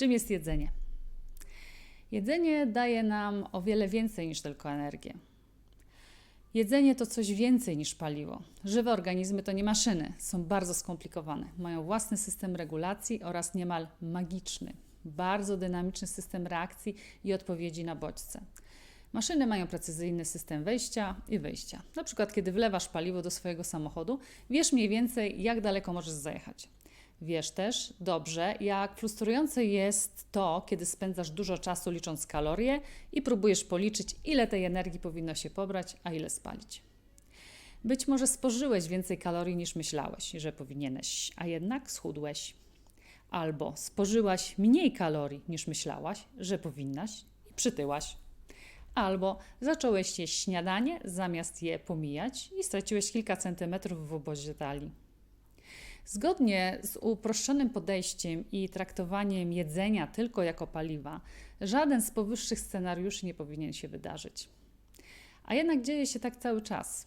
Czym jest jedzenie? Jedzenie daje nam o wiele więcej niż tylko energię. Jedzenie to coś więcej niż paliwo. Żywe organizmy to nie maszyny, są bardzo skomplikowane. Mają własny system regulacji oraz niemal magiczny, bardzo dynamiczny system reakcji i odpowiedzi na bodźce. Maszyny mają precyzyjny system wejścia i wyjścia. Na przykład, kiedy wlewasz paliwo do swojego samochodu, wiesz mniej więcej, jak daleko możesz zajechać. Wiesz też dobrze, jak frustrujące jest to, kiedy spędzasz dużo czasu licząc kalorie i próbujesz policzyć, ile tej energii powinno się pobrać, a ile spalić. Być może spożyłeś więcej kalorii niż myślałeś, że powinieneś, a jednak schudłeś. Albo spożyłaś mniej kalorii niż myślałaś, że powinnaś i przytyłaś. Albo zacząłeś jeść śniadanie zamiast je pomijać i straciłeś kilka centymetrów w obozie talii. Zgodnie z uproszczonym podejściem i traktowaniem jedzenia tylko jako paliwa, żaden z powyższych scenariuszy nie powinien się wydarzyć. A jednak dzieje się tak cały czas.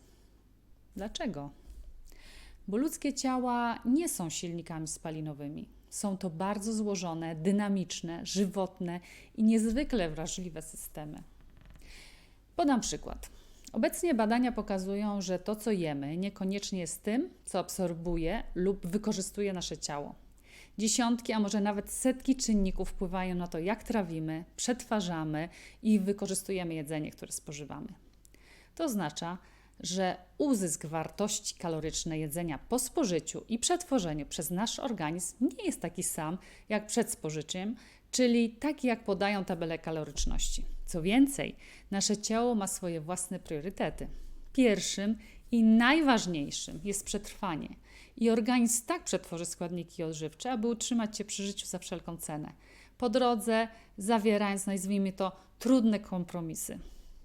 Dlaczego? Bo ludzkie ciała nie są silnikami spalinowymi. Są to bardzo złożone, dynamiczne, żywotne i niezwykle wrażliwe systemy. Podam przykład. Obecnie badania pokazują, że to, co jemy, niekoniecznie jest tym, co absorbuje lub wykorzystuje nasze ciało. Dziesiątki, a może nawet setki czynników wpływają na to, jak trawimy, przetwarzamy i wykorzystujemy jedzenie, które spożywamy. To oznacza, że uzysk wartości kalorycznej jedzenia po spożyciu i przetworzeniu przez nasz organizm nie jest taki sam jak przed spożyciem, czyli taki jak podają tabele kaloryczności. Co więcej, nasze ciało ma swoje własne priorytety. Pierwszym i najważniejszym jest przetrwanie. I organizm tak przetworzy składniki odżywcze, aby utrzymać Cię przy życiu za wszelką cenę. Po drodze zawierając, nazwijmy to, trudne kompromisy.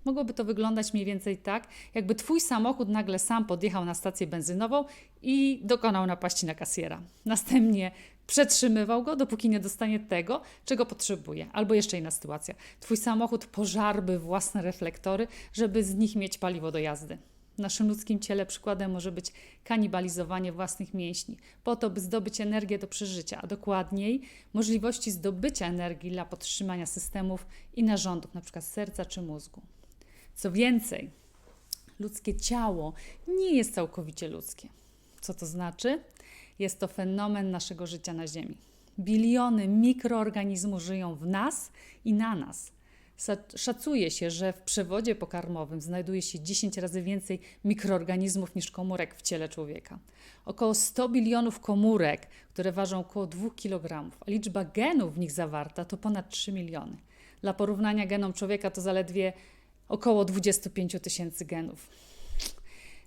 Mogłoby to wyglądać mniej więcej tak, jakby Twój samochód nagle sam podjechał na stację benzynową i dokonał napaści na kasjera. Następnie przetrzymywał go, dopóki nie dostanie tego, czego potrzebuje. Albo jeszcze inna sytuacja. Twój samochód pożarby własne reflektory, żeby z nich mieć paliwo do jazdy. W naszym ludzkim ciele przykładem może być kanibalizowanie własnych mięśni, po to, by zdobyć energię do przeżycia, a dokładniej możliwości zdobycia energii dla podtrzymania systemów i narządów, np. serca czy mózgu. Co więcej, ludzkie ciało nie jest całkowicie ludzkie. Co to znaczy? Jest to fenomen naszego życia na Ziemi. Biliony mikroorganizmów żyją w nas i na nas. Szacuje się, że w przewodzie pokarmowym znajduje się 10 razy więcej mikroorganizmów niż komórek w ciele człowieka. Około 100 bilionów komórek, które ważą około 2 kg, a liczba genów w nich zawarta to ponad 3 miliony. Dla porównania genom człowieka to zaledwie około 25 tysięcy genów.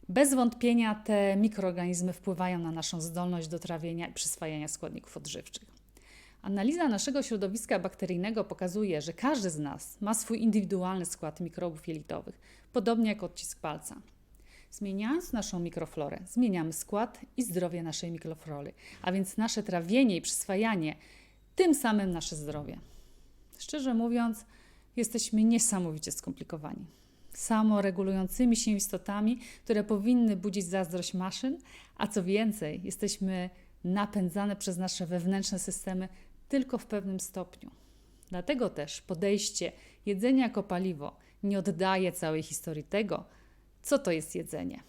Bez wątpienia te mikroorganizmy wpływają na naszą zdolność do trawienia i przyswajania składników odżywczych. Analiza naszego środowiska bakteryjnego pokazuje, że każdy z nas ma swój indywidualny skład mikrobów jelitowych, podobnie jak odcisk palca. Zmieniając naszą mikroflorę, zmieniamy skład i zdrowie naszej mikroflory, a więc nasze trawienie i przyswajanie, tym samym nasze zdrowie. Szczerze mówiąc, jesteśmy niesamowicie skomplikowani samoregulującymi się istotami, które powinny budzić zazdrość maszyn, a co więcej, jesteśmy napędzane przez nasze wewnętrzne systemy tylko w pewnym stopniu. Dlatego też podejście jedzenia jako paliwo nie oddaje całej historii tego, co to jest jedzenie.